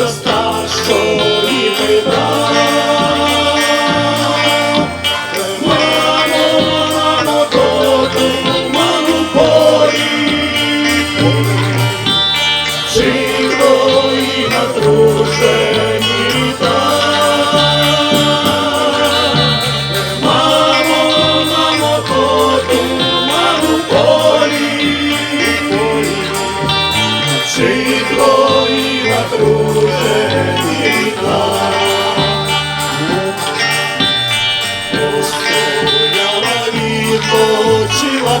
наша старшої вина. Шикло і натруже вікна. Постояла відпочила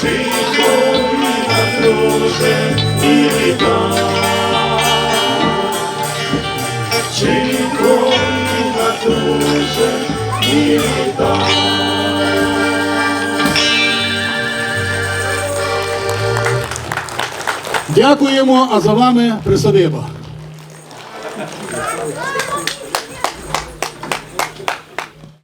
Чи коли на друже і вітає Дякуємо, а за вами присадиба.